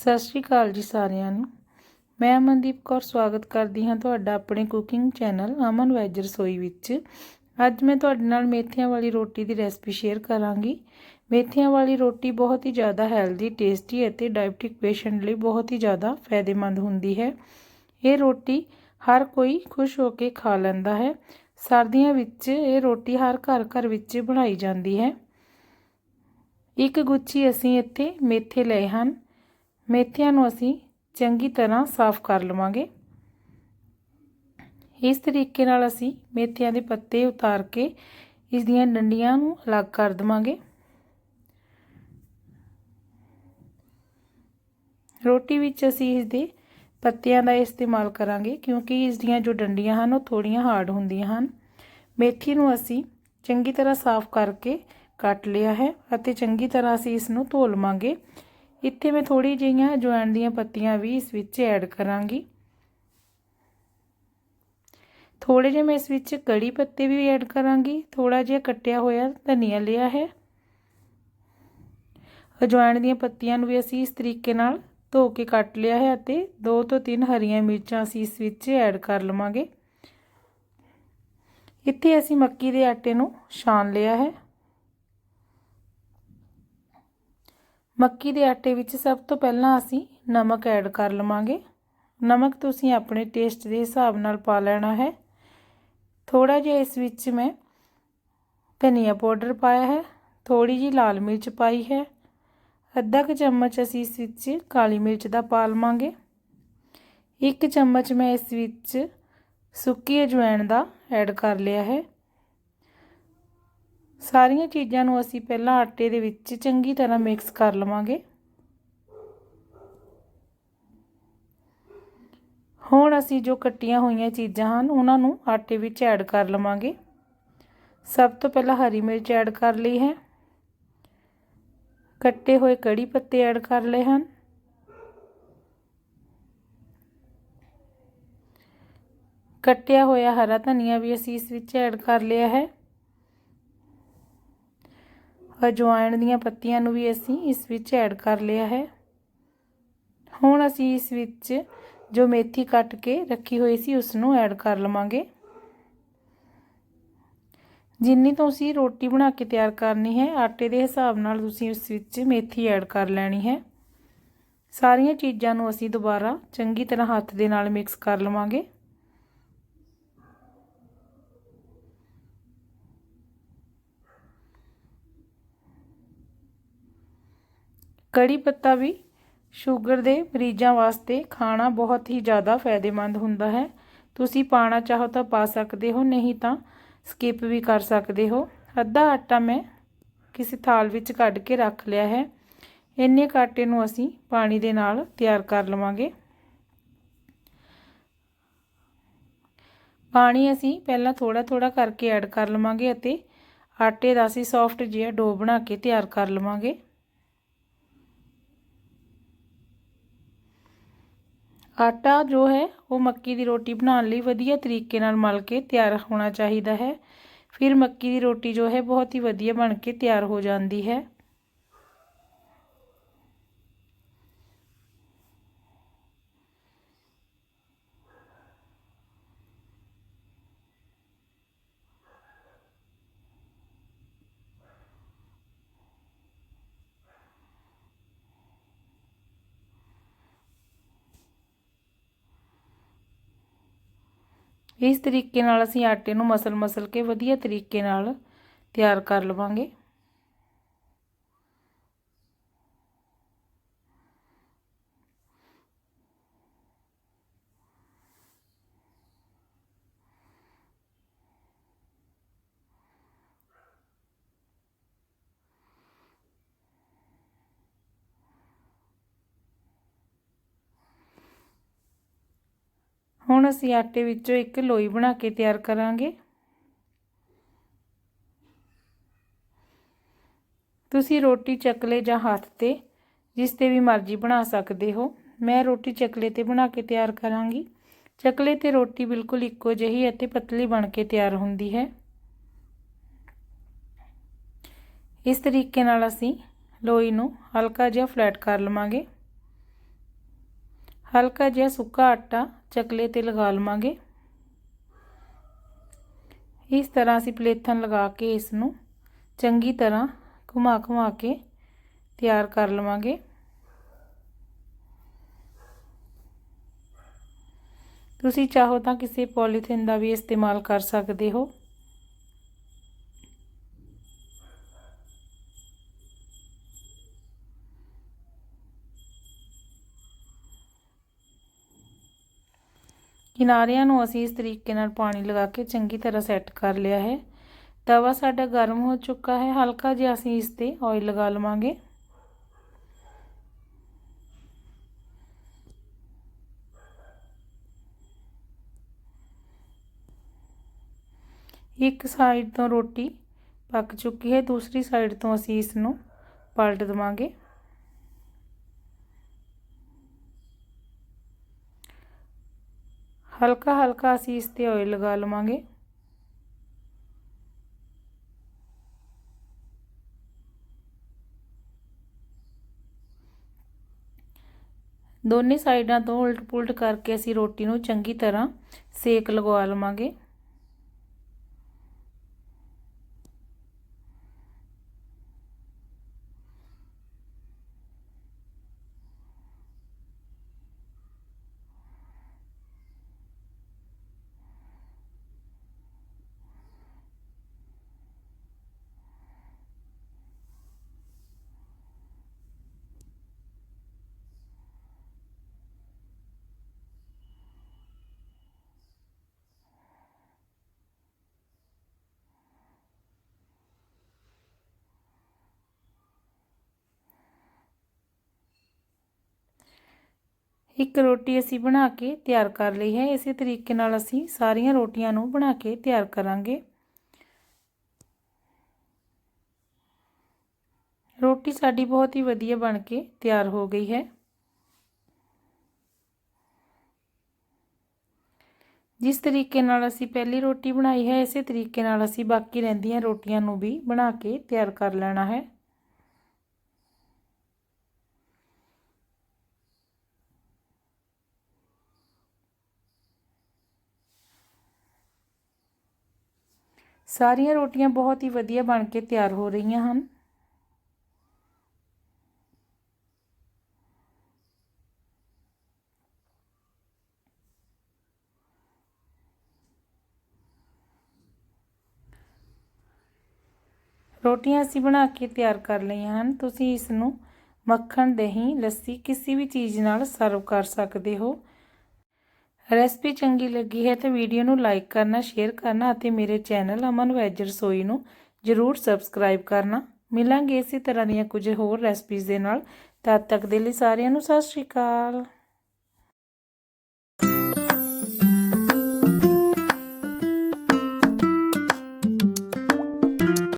ਸਤਿ ਸ਼੍ਰੀ ਅਕਾਲ ਜੀ ਸਾਰਿਆਂ ਨੂੰ। ਮੈਂ ਅਮਨਦੀਪ ਕੌਰ ਸਵਾਗਤ ਕਰਦੀ ਹਾਂ ਤੁਹਾਡਾ ਆਪਣੇ ਕੁਕਿੰਗ ਚੈਨਲ ਅਮਨ ਵੈਜ ਰਸੋਈ ਵਿੱਚ। ਅੱਜ ਮੈਂ ਤੁਹਾਡੇ ਨਾਲ ਮੇਥੀਆਂ ਵਾਲੀ ਰੋਟੀ ਦੀ ਰੈਸਪੀ ਸ਼ੇਅਰ ਕਰਾਂਗੀ। ਮੇਥੀਆਂ ਵਾਲੀ ਰੋਟੀ ਬਹੁਤ ਹੀ ਜ਼ਿਆਦਾ ਹੈਲਦੀ ਟੇਸਟੀ ਅਤੇ ਡਾਇਬਟਿਕ ਪੇਸ਼ੈਂਟ ਲਈ ਬਹੁਤ ਹੀ ਜ਼ਿਆਦਾ ਫਾਇਦੇਮੰਦ ਹੁੰਦੀ ਹੈ। ਇਹ ਰੋਟੀ ਹਰ ਕੋਈ ਖੁਸ਼ ਹੋ ਕੇ ਖਾ ਲੈਂਦਾ ਹੈ। ਸਰਦੀਆਂ ਵਿੱਚ ਇਹ ਰੋਟੀ ਹਰ ਘਰ ਘਰ ਵਿੱਚ ਬਣਾਈ ਜਾਂਦੀ ਹੈ। ਇੱਕ ਗੁੱਛੀ ਅਸੀਂ ਇੱਥੇ ਮੇਥੇ ਲਏ ਹਨ। ਮੇਥਿਆਂ ਨੂੰ ਅਸੀਂ ਚੰਗੀ ਤਰ੍ਹਾਂ ਸਾਫ਼ ਕਰ ਲਵਾਂਗੇ। ਇਸ ਤਰੀਕੇ ਨਾਲ ਅਸੀਂ ਮੇਥਿਆਂ ਦੇ ਪੱਤੇ ਉਤਾਰ ਕੇ ਇਸ ਦੀਆਂ ਡੰਡੀਆਂ ਨੂੰ ਅਲੱਗ ਕਰ ਦਵਾਂਗੇ। ਰੋਟੀ ਵਿੱਚ ਅਸੀਂ ਇਸ ਦੇ ਪੱਤਿਆਂ ਦਾ ਇਸਤੇਮਾਲ ਕਰਾਂਗੇ ਕਿਉਂਕਿ ਇਸ ਦੀਆਂ ਜੋ ਡੰਡੀਆਂ ਹਨ ਉਹ ਥੋੜੀਆਂ ਹਾਰਡ ਹੁੰਦੀਆਂ ਹਨ। ਮੇਥੀ ਨੂੰ ਅਸੀਂ ਚੰਗੀ ਤਰ੍ਹਾਂ ਸਾਫ਼ ਕਰਕੇ ਕੱਟ ਲਿਆ ਹੈ ਅਤੇ ਚੰਗੀ ਤਰ੍ਹਾਂ ਅਸੀਂ ਇਸ ਨੂੰ ਧੋ ਲਵਾਂਗੇ। ਇੱਥੇ ਮੈਂ ਥੋੜੀ ਜਿਹੀਆਂ ਜਵੈਣ ਦੀਆਂ ਪੱਤੀਆਂ ਵੀ ਇਸ ਵਿੱਚ ਐਡ ਕਰਾਂਗੀ। ਥੋੜੇ ਜਿਹੇ ਮੈਂ ਇਸ ਵਿੱਚ ਕੜੀ ਪੱਤੇ ਵੀ ਐਡ ਕਰਾਂਗੀ। ਥੋੜਾ ਜਿਹਾ ਕੱਟਿਆ ਹੋਇਆ ਧਨੀਆ ਲਿਆ ਹੈ। ਅਜਵਾਇਣ ਦੀਆਂ ਪੱਤੀਆਂ ਨੂੰ ਵੀ ਅਸੀਂ ਇਸ ਤਰੀਕੇ ਨਾਲ ਧੋ ਕੇ ਕੱਟ ਲਿਆ ਹੈ ਅਤੇ ਦੋ ਤੋਂ ਤਿੰਨ ਹਰੀਆਂ ਮਿਰਚਾਂ ਅਸੀਂ ਇਸ ਵਿੱਚ ਐਡ ਕਰ ਲਵਾਂਗੇ। ਇੱਥੇ ਅਸੀਂ ਮੱਕੀ ਦੇ ਆਟੇ ਨੂੰ ਛਾਣ ਲਿਆ ਹੈ। ਮੱਕੀ ਦੇ ਆਟੇ ਵਿੱਚ ਸਭ ਤੋਂ ਪਹਿਲਾਂ ਅਸੀਂ ਨਮਕ ਐਡ ਕਰ ਲਵਾਂਗੇ। ਨਮਕ ਤੁਸੀਂ ਆਪਣੇ ਟੇਸਟ ਦੇ ਹਿਸਾਬ ਨਾਲ ਪਾ ਲੈਣਾ ਹੈ। ਥੋੜਾ ਜਿਹਾ ਇਸ ਵਿੱਚ ਮੈਂ ਧਨੀਆ ਪਾਊਡਰ ਪਾਇਆ ਹੈ। ਥੋੜੀ ਜੀ ਲਾਲ ਮਿਰਚ ਪਾਈ ਹੈ। ਅੱਧਾ ਕੁ ਚਮਚ ਅਸੀਂ ਇਸ ਵਿੱਚ ਕਾਲੀ ਮਿਰਚ ਦਾ ਪਾ ਲਵਾਂਗੇ। ਇੱਕ ਚਮਚ ਮੈਂ ਇਸ ਵਿੱਚ ਸੁੱਕੀ ਅਜਵਾਇਣ ਦਾ ਐਡ ਕਰ ਲਿਆ ਹੈ। ਸਾਰੀਆਂ ਚੀਜ਼ਾਂ ਨੂੰ ਅਸੀਂ ਪਹਿਲਾਂ ਆਟੇ ਦੇ ਵਿੱਚ ਚੰਗੀ ਤਰ੍ਹਾਂ ਮਿਕਸ ਕਰ ਲਵਾਂਗੇ। ਹੁਣ ਅਸੀਂ ਜੋ ਕੱਟੀਆਂ ਹੋਈਆਂ ਚੀਜ਼ਾਂ ਹਨ, ਉਹਨਾਂ ਨੂੰ ਆਟੇ ਵਿੱਚ ਐਡ ਕਰ ਲਵਾਂਗੇ। ਸਭ ਤੋਂ ਪਹਿਲਾਂ ਹਰੀ ਮਿਰਚ ਐਡ ਕਰ ਲਈ ਹੈ। ਕੱਟੇ ਹੋਏ ਕੜੀ ਪੱਤੇ ਐਡ ਕਰ ਲਏ ਹਨ। ਕੱਟਿਆ ਹੋਇਆ ਹਰਾ ਧਨੀਆ ਵੀ ਅਸੀਂ ਇਸ ਵਿੱਚ ਐਡ ਕਰ ਲਿਆ ਹੈ। ਅਜਵਾਇਣ ਦੀਆਂ ਪੱਤੀਆਂ ਨੂੰ ਵੀ ਅਸੀਂ ਇਸ ਵਿੱਚ ਐਡ ਕਰ ਲਿਆ ਹੈ। ਹੁਣ ਅਸੀਂ ਇਸ ਵਿੱਚ ਜੋ ਮੇਥੀ ਕੱਟ ਕੇ ਰੱਖੀ ਹੋਈ ਸੀ ਉਸ ਨੂੰ ਐਡ ਕਰ ਲਵਾਂਗੇ। ਜਿੰਨੀ ਤੁਸੀਂ ਰੋਟੀ ਬਣਾ ਕੇ ਤਿਆਰ ਕਰਨੀ ਹੈ, ਆਟੇ ਦੇ ਹਿਸਾਬ ਨਾਲ ਤੁਸੀਂ ਉਸ ਵਿੱਚ ਮੇਥੀ ਐਡ ਕਰ ਲੈਣੀ ਹੈ। ਸਾਰੀਆਂ ਚੀਜ਼ਾਂ ਨੂੰ ਅਸੀਂ ਦੁਬਾਰਾ ਚੰਗੀ ਤਰ੍ਹਾਂ ਹੱਥ ਦੇ ਨਾਲ ਮਿਕਸ ਕਰ ਲਵਾਂਗੇ। ਕੜੀ ਪੱਤਾ ਵੀ ਸ਼ੂਗਰ ਦੇ ਮਰੀਜ਼ਾਂ ਵਾਸਤੇ ਖਾਣਾ ਬਹੁਤ ਹੀ ਜ਼ਿਆਦਾ ਫਾਇਦੇਮੰਦ ਹੁੰਦਾ ਹੈ। ਤੁਸੀਂ ਪਾਣਾ ਚਾਹੋ ਤਾਂ ਪਾ ਸਕਦੇ ਹੋ, ਨਹੀਂ ਤਾਂ ਸਕਿਪ ਵੀ ਕਰ ਸਕਦੇ ਹੋ। ਅੱਧਾ ਆਟਾ ਮੈਂ ਕਿਸੇ ਥਾਲ ਵਿੱਚ ਕੱਢ ਕੇ ਰੱਖ ਲਿਆ ਹੈ। ਇੰਨੇ ਆਟੇ ਨੂੰ ਅਸੀਂ ਪਾਣੀ ਦੇ ਨਾਲ ਤਿਆਰ ਕਰ ਲਵਾਂਗੇ। ਪਾਣੀ ਅਸੀਂ ਪਹਿਲਾਂ ਥੋੜਾ ਥੋੜਾ ਕਰਕੇ ਐਡ ਕਰ ਲਵਾਂਗੇ ਅਤੇ ਆਟੇ ਦਾ ਅਸੀਂ ਸੌਫਟ ਜਿਹਾ ਡੋ ਬਣਾ ਕੇ ਤਿਆਰ ਕਰ ਲਵਾਂਗੇ। ਆਟਾ ਜੋ ਹੈ, ਉਹ ਮੱਕੀ ਦੀ ਰੋਟੀ ਬਣਾਉਣ ਲਈ ਵਧੀਆ ਤਰੀਕੇ ਨਾਲ ਮਲ ਕੇ ਤਿਆਰ ਹੋਣਾ ਚਾਹੀਦਾ ਹੈ। ਫਿਰ ਮੱਕੀ ਦੀ ਰੋਟੀ ਜੋ ਹੈ, ਬਹੁਤ ਹੀ ਵਧੀਆ ਬਣ ਕੇ ਤਿਆਰ ਹੋ ਜਾਂਦੀ ਹੈ। ਇਸ ਤਰੀਕੇ ਨਾਲ ਅਸੀਂ ਆਟੇ ਨੂੰ ਮਸਲ ਮਸਲ ਕੇ ਵਧੀਆ ਤਰੀਕੇ ਨਾਲ ਤਿਆਰ ਕਰ ਲਵਾਂਗੇ। ਹੁਣ ਅਸੀਂ ਆਟੇ ਵਿੱਚੋਂ ਇੱਕ ਲੋਈ ਬਣਾ ਕੇ ਤਿਆਰ ਕਰਾਂਗੇ। ਤੁਸੀਂ ਰੋਟੀ ਚੱਕਲੇ ਜਾਂ ਹੱਥ ਤੇ, ਜਿਸ ਤੇ ਵੀ ਮਰਜ਼ੀ ਬਣਾ ਸਕਦੇ ਹੋ। ਮੈਂ ਰੋਟੀ ਚੱਕਲੇ ਤੇ ਬਣਾ ਕੇ ਤਿਆਰ ਕਰਾਂਗੀ। ਚੱਕਲੇ ਤੇ ਰੋਟੀ ਬਿਲਕੁਲ ਇੱਕੋ ਜਿਹੀ ਅਤੇ ਪਤਲੀ ਬਣ ਕੇ ਤਿਆਰ ਹੁੰਦੀ ਹੈ। ਇਸ ਤਰੀਕੇ ਨਾਲ ਅਸੀਂ ਲੋਈ ਨੂੰ ਹਲਕਾ ਜਿਹਾ ਫਲੈਟ ਕਰ ਲਵਾਂਗੇ। ਹਲਕਾ ਜਿਹਾ ਸੁੱਕਾ ਆਟਾ ਚਕਲੇ ਤੇ ਲਗਾ ਲਵਾਂਗੇ। ਇਸ ਤਰ੍ਹਾਂ ਅਸੀਂ ਪਲੇਥਨ ਲਗਾ ਕੇ ਇਸ ਨੂੰ ਚੰਗੀ ਤਰ੍ਹਾਂ ਘੁਮਾ ਘੁਮਾ ਕੇ ਤਿਆਰ ਕਰ ਲਵਾਂਗੇ। ਤੁਸੀਂ ਚਾਹੋ ਤਾਂ ਕਿਸੇ ਪੋਲੀਥਿਨ ਦਾ ਵੀ ਇਸਤੇਮਾਲ ਕਰ ਸਕਦੇ ਹੋ। ਕਿਨਾਰਿਆਂ ਨੂੰ ਅਸੀਂ ਇਸ ਤਰੀਕੇ ਨਾਲ ਪਾਣੀ ਲਗਾ ਕੇ ਚੰਗੀ ਤਰ੍ਹਾਂ ਸੈੱਟ ਕਰ ਲਿਆ ਹੈ। ਤਵਾ ਸਾਡਾ ਗਰਮ ਹੋ ਚੁੱਕਾ ਹੈ। ਹਲਕਾ ਜਿਹਾ ਅਸੀਂ ਇਸ ਤੇ ਆਇਲ ਲਗਾ ਲਵਾਂਗੇ। ਇੱਕ ਸਾਈਡ ਤੋਂ ਰੋਟੀ ਪੱਕ ਚੁੱਕੀ ਹੈ। ਦੂਸਰੀ ਸਾਈਡ ਤੋਂ ਅਸੀਂ ਇਸ ਨੂੰ ਪਲਟ ਦਵਾਂਗੇ। ਹਲਕਾ ਹਲਕਾ ਅਸੀਂ ਇਸ ਤੇ ਆਇਲ ਲਗਾ ਲਵਾਂਗੇ। ਦੋਨੇ ਸਾਈਡਾਂ ਤੋਂ ਉਲਟ ਪੁਲਟ ਕਰਕੇ ਅਸੀਂ ਰੋਟੀ ਨੂੰ ਚੰਗੀ ਤਰ੍ਹਾਂ ਸੇਕ ਲਗਵਾ ਲਵਾਂਗੇ। ਇੱਕ ਰੋਟੀ ਅਸੀਂ ਬਣਾ ਕੇ ਤਿਆਰ ਕਰ ਲਈ ਹੈ। ਇਸੇ ਤਰੀਕੇ ਨਾਲ ਅਸੀਂ ਸਾਰੀਆਂ ਰੋਟੀਆਂ ਨੂੰ ਬਣਾ ਕੇ ਤਿਆਰ ਕਰਾਂਗੇ। ਰੋਟੀ ਸਾਡੀ ਬਹੁਤ ਹੀ ਵਧੀਆ ਬਣ ਕੇ ਤਿਆਰ ਹੋ ਗਈ ਹੈ। ਜਿਸ ਤਰੀਕੇ ਨਾਲ ਅਸੀਂ ਪਹਿਲੀ ਰੋਟੀ ਬਣਾਈ ਹੈ, ਇਸੇ ਤਰੀਕੇ ਨਾਲ ਅਸੀਂ ਬਾਕੀ ਰਹਿੰਦੀਆਂ ਰੋਟੀਆਂ ਨੂੰ ਵੀ ਬਣਾ ਕੇ ਤਿਆਰ ਕਰ ਲੈਣਾ ਹੈ। ਸਾਰੀਆਂ ਰੋਟੀਆਂ ਬਹੁਤ ਹੀ ਵਧੀਆ ਬਣ ਕੇ ਤਿਆਰ ਹੋ ਰਹੀਆਂ ਹਨ। ਰੋਟੀਆਂ ਅਸੀਂ ਬਣਾ ਕੇ ਤਿਆਰ ਕਰ ਲਈਆਂ ਹਨ। ਤੁਸੀਂ ਇਸ ਨੂੰ ਮੱਖਣ, ਦਹੀਂ, ਲੱਸੀ, ਕਿਸੇ ਵੀ ਚੀਜ਼ ਨਾਲ ਸਰਵ ਕਰ ਸਕਦੇ ਹੋ। ਰੈਸਪੀ ਚੰਗੀ ਲੱਗੀ ਹੈ ਤਾਂ ਵੀਡੀਓ ਨੂੰ ਲਾਈਕ ਕਰਨਾ, ਸ਼ੇਅਰ ਕਰਨਾ ਅਤੇ ਮੇਰੇ ਚੈਨਲ ਅਮਨ ਵੈਜ ਰਸੋਈ ਨੂੰ ਜਰੂਰ ਸਬਸਕ੍ਰਾਈਬ ਕਰਨਾ। ਮਿਲਾਂਗੇ ਇਸੇ ਤਰ੍ਹਾਂ ਦੀਆਂ ਕੁਝ ਹੋਰ ਰੈਸਪੀਜ਼ ਦੇ ਨਾਲ। ਤਦ ਤੱਕ ਦੇ ਲਈ ਸਾਰਿਆਂ ਨੂੰ ਸਤਿ ਸ਼੍ਰੀ ਅਕਾਲ।